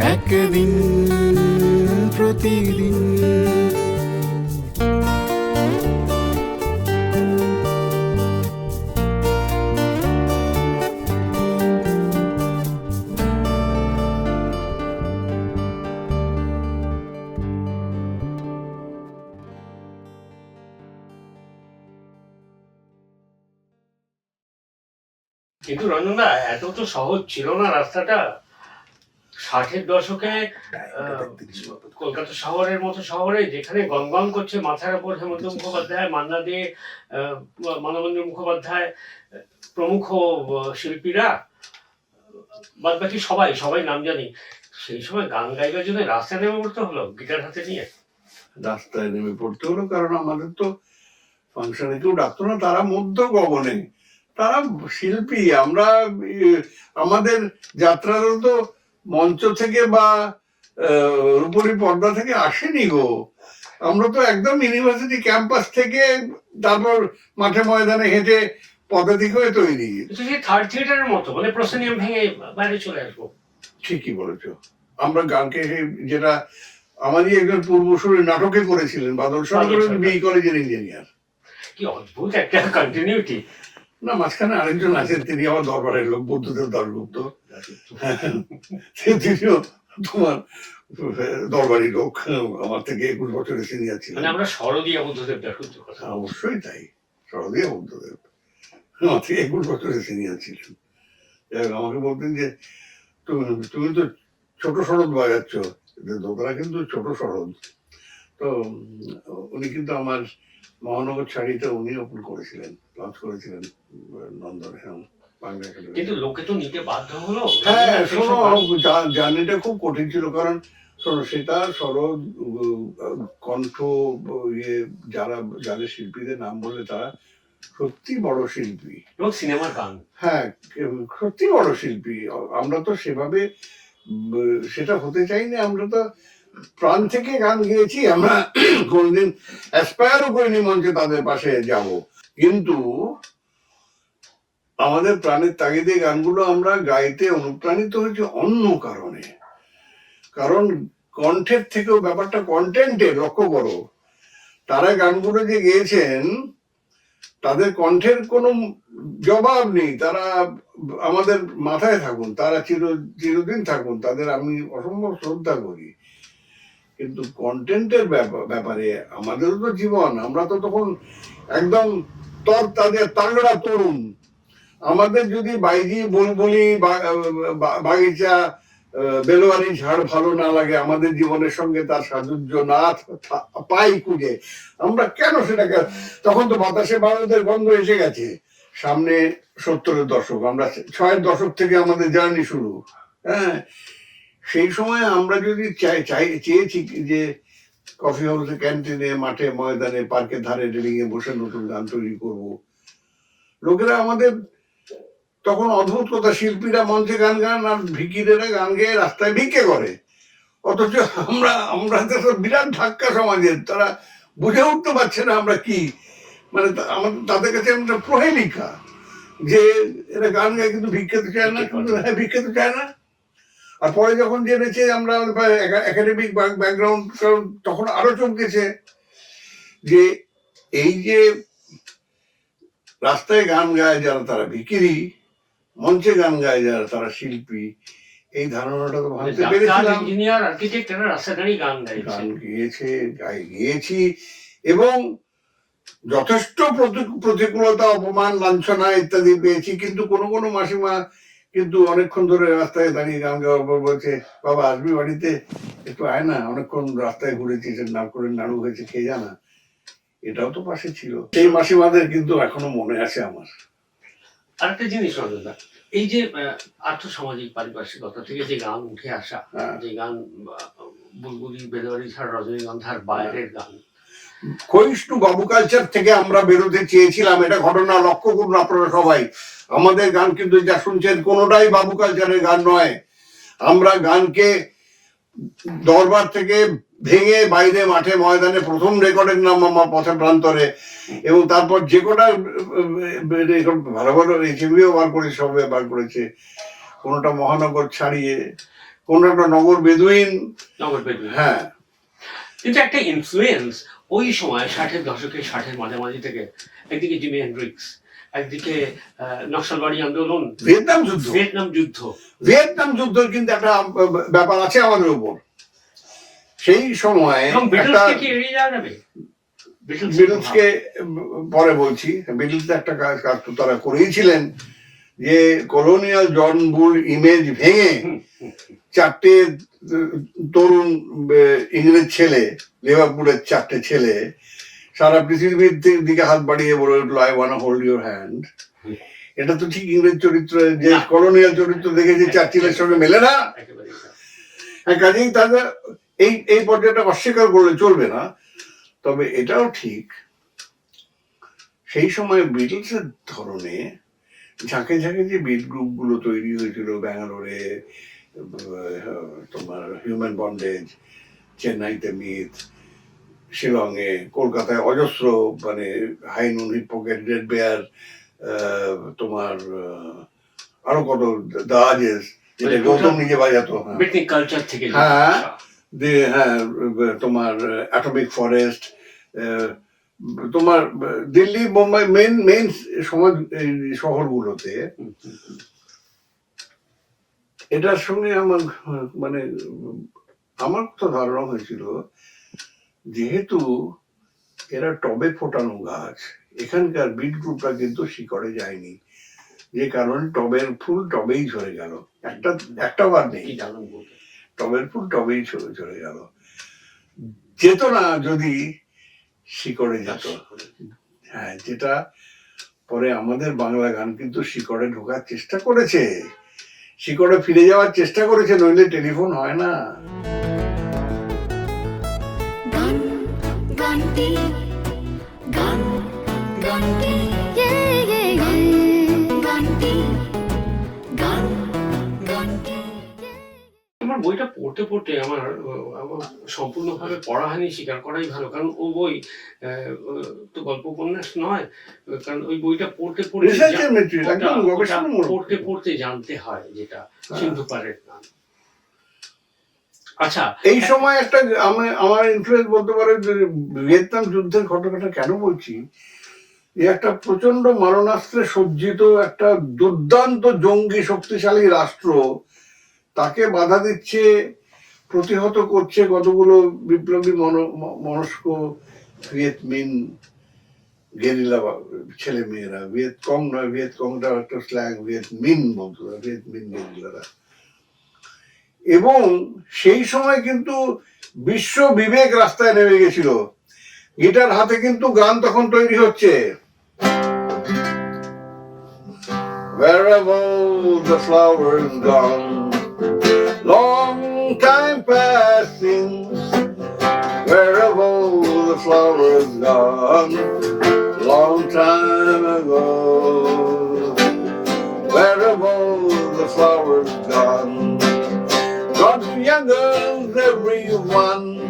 একদিন প্রতিদিন। কিন্তু রঞ্জনদা এত তো সহজ ছিল না রাস্তাটা। ষাটের দশকে কলকাতা শহরের মতো শহরে যেখানে গঙ্গম করছে মাথার উপর হেমন্ত মুখোপাধ্যায় মান্না দে মানবেন্দ্র মুখোপাধ্যায় প্রমুখ শিল্পীরা বাদ বাকি সবাই সবাই নাম জানি। সেই সময় গান গাইবার জন্য রাস্তায় নেমে পড়তে হলো গিটার হাতে নিয়ে। রাস্তায় নেমে পড়তে হলো কারণ আমাদের তো ফাংশনে কেউ ডাকতো না তারা মধ্য গগনে। তারা শিল্পী আমরা আমাদের যাত্রারও তো মঞ্চ থেকে বা রূপলী পর্দা থেকে আসেনি গো। আমরা তো একদম ইউনিভার্সিটি ক্যাম্পাস থেকে তারপর মাঠে ময়দানে হেঁটে পদাতিক হয়ে তৈরি। থার্ড থিয়েটারের মতো মানে প্রসেনিয়াম ভেঙে বাইরে চলে আসব। ঠিকই বলেছ। আমরা গানকে যেটা আমারই একজন পূর্বসূরি নাটকে করেছিলেন বাদল সরকার বাদল সরকার। বি কলেজের ইঞ্জিনিয়ার কি অদ্ভুত একটা কন্টিনিউটি না মাঝখানে আরেকজন আছেন তিনি আমার দরবারের লোক দাশগুপ্ত তিনিও তোমার দরবারি লোক আমার থেকে একুশ বছরের সিনিয়র মানে আমরা শরদিয়া বুদ্ধদেব কথা অবশ্যই তাই সরদিয়া বুদ্ধদেব আমার থেকে একুশ বছরের সিনিয়র ছিলেন। আমাকে বলতেন যে তুমি তুমি তো ছোট শরৎ বাজাচ্ছ দোতলা কিন্তু ছোট শরৎ। তো উনি কিন্তু আমার মহানগর ছাড়িতে উনি ওপেন করেছিলেন লঞ্চ করেছিলেন নন্দন হ্যাঁ কিন্তু লোকে তো নিতে বাধ্য হলো। হ্যাঁ শোনো জার্নিটা খুব কঠিন ছিল কারণ শোনো সেটা সরদ কণ্ঠ ইয়ে যারা যাদের শিল্পীদের নাম বলে তারা সত্যি বড় শিল্পী। এবং সিনেমার গান। হ্যাঁ সত্যি বড় শিল্পী। আমরা তো সেভাবে সেটা হতে চাইনি আমরা তো প্রাণ থেকে গান গেয়েছি, আমরা কোনদিন অ্যাসপায়ারও করিনি মঞ্চে তাদের পাশে যাব। কিন্তু আমাদের প্রাণের তাগিদে গানগুলো আমরা গাইতে অনুপ্রাণিত হয়েছে অন্য কারণে। কারণ কণ্ঠের থেকেও ব্যাপারটা কন্টেন্টে লক্ষ্য করো। তারা গানগুলো যে গেয়েছেন, তাদের কণ্ঠের কোনো জবাব নেই। তারা আমাদের মাথায় থাকুন, তারা চির, চিরদিন থাকুন। তাদের আমি অসম্ভব শ্রদ্ধা করি। কিন্তু কন্টেন্টের ব্যাপারে আমাদেরও তো জীবন। আমরা তো তখন একদম তর তাদের তাগড়া তরুণ। আমাদের যদি বাইজি বুলবুলি বাগিচা বেলোয়ারি ঝাড় ভালো না লাগে, আমাদের জীবনের সঙ্গে তার সাজুজ্য না পাই খুঁজে, আমরা কেন সেটাকে, তখন তো বাতাসে বারোদের গন্ধ এসে গেছে। সামনে সত্তরের দশক, আমরা ছয়ের দশক থেকে আমাদের জার্নি শুরু। হ্যাঁ সেই সময় আমরা যদি চাই চাই, চেয়েছি যে কফি হাউসে ক্যান্টিনে মাঠে, ময়দানে পার্কের ধারে রেলিং এ বসে নতুন গান তৈরি করব। লোকেরা আমাদের তখন অদ্ভুত কথা, শিল্পীরা মঞ্চে গান গান আর ভিকিরেরা গান গেয়ে রাস্তায় ভিক্ষে করে। অথচ আমরা আমরা তো বিরাট ধাক্কা সমাজের, তারা বুঝে উঠতে পারছে না আমরা কি। মানে আমাদের, তাদের কাছে আমরা প্রহেলিকা যে এরা গান গায় কিন্তু ভিক্ষে তো চায় না হ্যাঁ ভিক্ষে তো চায় না। আর পরে যখন জেনেছে আমরা একাডেমিক ব্যাকগ্রাউন্ড তখন আরও চমকেছে যে এই যে রাস্তায় গান গায় যারা তারা ভিকিরি মঞ্চে গান গায় যারা তারা শিল্পী এই ধারণাটা তো ভাবতে পেরেছিলাম। ইঞ্জিনিয়ার আর্কিটেক্ট এরা রাস্তা গান গান গিয়েছে গাই গিয়েছি এবং যথেষ্ট প্রতি- প্রতিকূলতা অপমান লাঞ্ছনা ইত্যাদি পেয়েছি কিন্তু কোনো কোনো মাসিমা কিন্তু অনেকক্ষণ ধরে রাস্তায় দাঁড়িয়ে গান গাওয়ার পর বলছে বাবা আসবি বাড়িতে? একটু আয় না অনেকক্ষণ রাস্তায় ঘুরেছিস নাম করে নাড়ু হয়েছে খেয়ে জানা এটাও তো পাশে ছিল। সেই মাসিমাদের কিন্তু এখনও মনে আছে আমার। আরেকটা জিনিস রঞ্জনদা এই যে আহ, আর্থসামাজিক পারিপার্শ্বিকতা থেকে যে গান উঠে আসা হ্যাঁ। যে গান বুলবুলি বেদবাড়ি ছাড়া রজনীগন্ধার বাইরের গান ক্ষয়িষ্ণু বাবু কালচার থেকে আমরা বেরোতে চেয়েছিলাম এটা ঘটনা লক্ষ্য করুন আপনারা সবাই। আমাদের গান কিন্তু যা শুনছেন কোনোটাই বাবু কালচারের গান নয়। আমরা গানকে দরবার থেকে ভেঙে বাইরে মাঠে ময়দানে প্রথম রেকর্ডের নাম আমার পথে প্রান্তরে এবং তারপর যে কটা ভালো ভালো রেসিপিও বার করেছে সবে বার করেছে। কোনোটা মহানগর ছাড়িয়ে কোনো একটা নগর বেদুইন। নগর বেদুইন। হ্যাঁ। কিন্তু একটা ইনফ্লুয়েন্স ওই সময় ষাটের দশকে ষাটের মাঝামাঝি থেকে একদিকে জিমি হেন্ড্রিক্স একদিকে নকশালবাড়ি আন্দোলন ভিয়েতনাম যুদ্ধ। ভিয়েতনাম যুদ্ধ। ভিয়েতনাম যুদ্ধের কিন্তু একটা ব্যাপার আছে আমাদের উপর। সেই সময় বিটলসকে পরে বলছি বিটলস একটা কাজ কাজ তো তারা করেইছিলেন যে কলোনিয়াল জন বুল ইমেজ ভেঙে চারটে তরুণ ইংরেজ ছেলে লিভারপুলের চারটে ছেলে সারা পৃথিবীর দিকে হাত বাড়িয়ে বলে উঠল I wanna hold your hand এটা তো ঠিক ইংরেজ চরিত্র যে কলোনিয়াল চরিত্র দেখে যে চার্চিলের সঙ্গে মেলে না? হ্যাঁ কাজেই তাদের এই এই পর্যায়টা অস্বীকার করলে চলবে না। তবে এটাও ঠিক সেই সময় বিটলসের ধরনে ঝাঁকে ঝাঁকে যে বিট গ্রুপগুলো তৈরি হয়েছিল ব্যাঙ্গালোরে তোমার হিউম্যান বন্ডেজ চেন্নাইতে মিথ শিলংয়ে কলকাতায় অজস্র মানে হাইনুন হিপোকেট রেড বেয়ার তোমার আরও কত দাজেস যেটা মানে গৌতম নিজে বাজাতো হ্যাঁ কালচার থেকে হ্যাঁ। হ্যাঁ তোমার অ্যাটমিক ফরেস্ট তোমার দিল্লি বোম্বাই মেন মেন সমাজ শহরগুলোতে। এটার সঙ্গে আমার মানে আমার তো ধারণা হয়েছিল যেহেতু এরা টবে ফোটানো গাছ এখানকার বিট গ্রুপটা কিন্তু শিকড়ে যায়নি। যে কারণে টবের ফুল টবেই ঝরে গেল। একটা একটা বার নেই। টবের ফুল টবেই ঝরে গেল। যেত না যদি শিকড়ে যেত। হ্যাঁ যেটা পরে আমাদের বাংলা গান কিন্তু শিকড়ে ঢোকার চেষ্টা করেছে। শিকড়ে ফিরে যাওয়ার চেষ্টা করেছে নইলে টেলিফোন হয় না। গান বইটা পড়তে পড়তে আমার আমার সম্পূর্ণভাবে পড়া হয়নি স্বীকার করাই ভালো। কারণ ও বই তো গল্প উপন্যাস নয় কারণ ওই বইটা পড়তে পড়তে পড়তে পড়তে জানতে হয় যেটা হ্যাঁ। সিন্ধু পারের গান। আচ্ছা এই সময় একটা আমার আমার ইনফ্লুয়েন্স বলতে পারে ভিয়েতনাম যুদ্ধের ঘটনাটা কেন বলছি? যে একটা প্রচণ্ড মারণাস্ত্রে সজ্জিত একটা দুর্দান্ত জঙ্গি শক্তিশালী রাষ্ট্র তাকে বাধা দিচ্ছে প্রতিহত করছে কতগুলো বিপ্লবী মন- মনস্ক ভিয়েতমিন গেরিলা ছেলে মেয়েরা ভিয়েত কং নয় ভিয়েত কংটা একটা স্ল্যাং ভিয়েত মিন বলতো ভিয়েত মিন গেরিলারা। এবং সেই সময় কিন্তু বিশ্ব বিবেক রাস্তায় নেমে গেছিল। গিটার হাতে কিন্তু গান তখন তৈরি হচ্ছে। Wherever the gone, long time passing. Wherever the flowers gone, long time ago. Wherever the flowers gone, got younger everyone.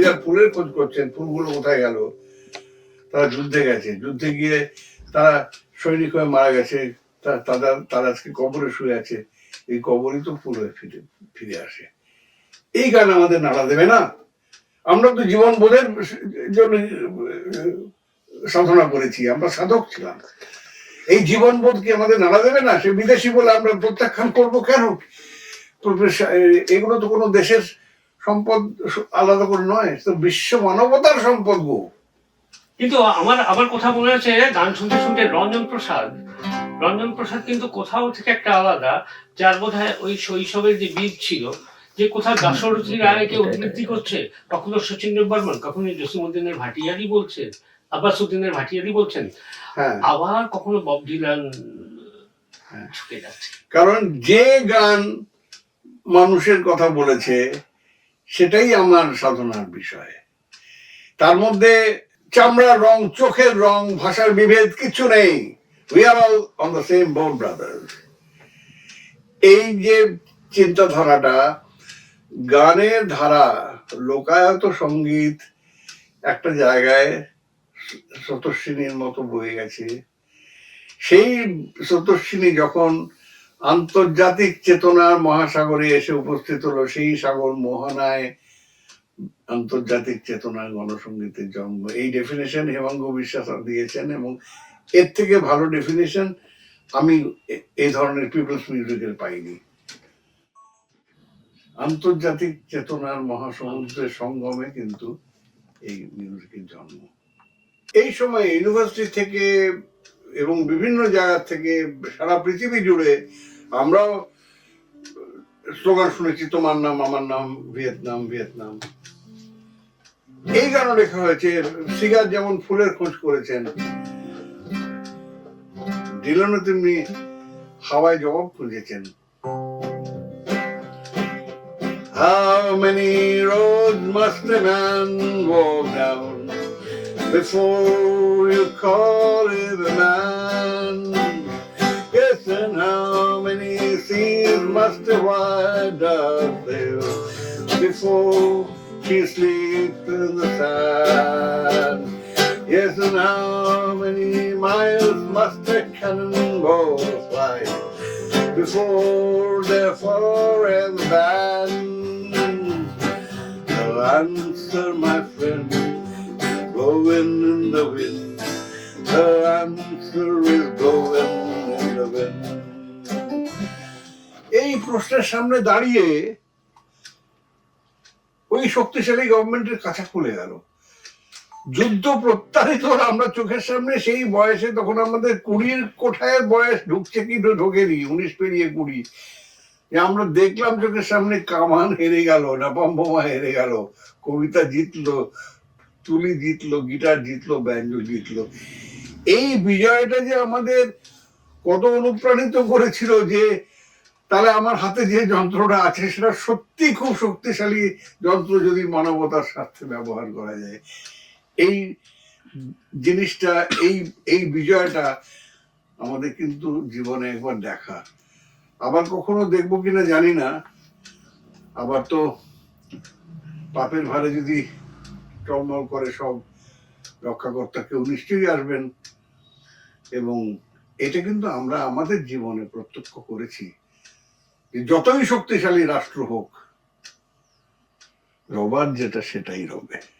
পিনসিরা ফুলের খোঁজ করছেন, ফুলগুলো কোথায় গেল? তারা যুদ্ধে গেছে। যুদ্ধে গিয়ে তারা সৈনিক হয়ে মারা গেছে। তারা তারা আজকে কবরে শুয়ে আছে। এই কবরই তো ফুল হয়ে ফিরে ফিরে আসে। এই গান আমাদের নাড়া দেবে না? আমরা তো জীবন বোধের জন্য সাধনা করেছি, আমরা সাধক ছিলাম। এই জীবন বোধ কি আমাদের নাড়া দেবে না? সে বিদেশি বলে আমরা প্রত্যাখ্যান করব কেন? এগুলো তো কোনো দেশের সম্পদ আলাদা করে নয় তো বিশ্ব মানবতার সম্পদ গো। কিন্তু আমার আমার কথা মনে আছে গান শুনতে শুনতে রঞ্জন প্রসাদ। রঞ্জন প্রসাদ কিন্তু কোথাও থেকে একটা আলাদা যার বোধ হয় ওই শৈশবের যে বীজ ছিল যে কোথাও দাশরথী রায়কে উদ্ধৃতি করছে কখনো শচীন্দ্র বর্মন কখনো জসিমুদ্দিনের ভাটিয়ারি বলছে আব্বাসুদ্দিনের ভাটিয়ারি বলছেন হ্যাঁ। আবার কখনো বব ডিলান হ্যাঁ। যাচ্ছে। কারণ যে গান মানুষের কথা বলেছে সেটাই আমার সাধনার বিষয়। তার মধ্যে চামড়ার রং, চোখের রং, ভাষার বিভেদ কিছু নেই। We are all on the same বোন ব্রাদার্স এই যে চিন্তাধারাটা, গানের ধারা, লোকায়ত সংগীত একটা জায়গায় শতস্বিনীর মতো বয়ে গেছে। সেই স্রোতস্বিনী যখন আন্তর্জাতিক চেতনার মহাসাগরে এসে উপস্থিত হলো সেই সাগর মোহনায় আন্তর্জাতিক চেতনার গণসঙ্গীতের জন্ম। এই ডেফিনেশন হেমাঙ্গ বিশ্বাস দিয়েছেন এবং এর থেকে ভালো ডেফিনেশন আমি এই ধরনের পিপলস মিউজিকের পাইনি। আন্তর্জাতিক চেতনার মহাসমুদ্রের সঙ্গমে কিন্তু এই মিউজিকের জন্ম। এই সময় ইউনিভার্সিটি থেকে এবং বিভিন্ন জায়গা থেকে সারা পৃথিবী জুড়ে আমরাও স্লোগান শুনেছি, তোমার নাম, আমার নাম, ভিয়েতনাম ভিয়েতনাম। এই গান লেখা হয়েছে। সিগার যেমন ফুলের খোঁজ করেছেন ডিলনও তেমনি হাওয়ায় জবাব খুঁজেছেন। How many roads must a man walk down before you call him a man? Yes, and how many seas must a white dove sail before she sleeps in the sand? Yes, and how many miles must a cannonball fly before they're forever banned? The answer, my friend, blowing in the wind. The answer is blowing in the wind. এই প্রশ্নের সামনে দাঁড়িয়ে ওই শক্তিশালী গভর্নমেন্টের কাছা খুলে গেল যুদ্ধ প্রত্যাহিত আমরা চোখের সামনে সেই বয়সে তখন আমাদের কুড়ির কোঠায় বয়স ঢুকছে কি ঢোকেনি, উনিশ পেরিয়ে কুড়ি আমরা দেখলাম চোখের সামনে কামান হেরে গেল, নাপাম বোমা হেরে গেল, কবিতা জিতলো তুলি জিতলো গিটার জিতলো ব্যাঞ্জো জিতলো। এই বিজয়টা যে আমাদের কত অনুপ্রাণিত করেছিল যে তাহলে আমার হাতে যে যন্ত্রটা আছে, সেটা সত্যি খুব শক্তিশালী যন্ত্র যদি মানবতার স্বার্থে ব্যবহার করা যায়। এই জিনিসটা, এই এই বিজয়টা আমাদের কিন্তু জীবনে একবার দেখা। আবার কখনো দেখব কিনা জানি না। আবার তো পাপের ভারে যদি টলমল করে সব রক্ষাকর্তা কেউ নিশ্চয়ই আসবেন। এবং এটা কিন্তু আমরা আমাদের জীবনে প্রত্যক্ষ করেছি যতই শক্তিশালী রাষ্ট্র হোক, রবার যেটা সেটাই রবে।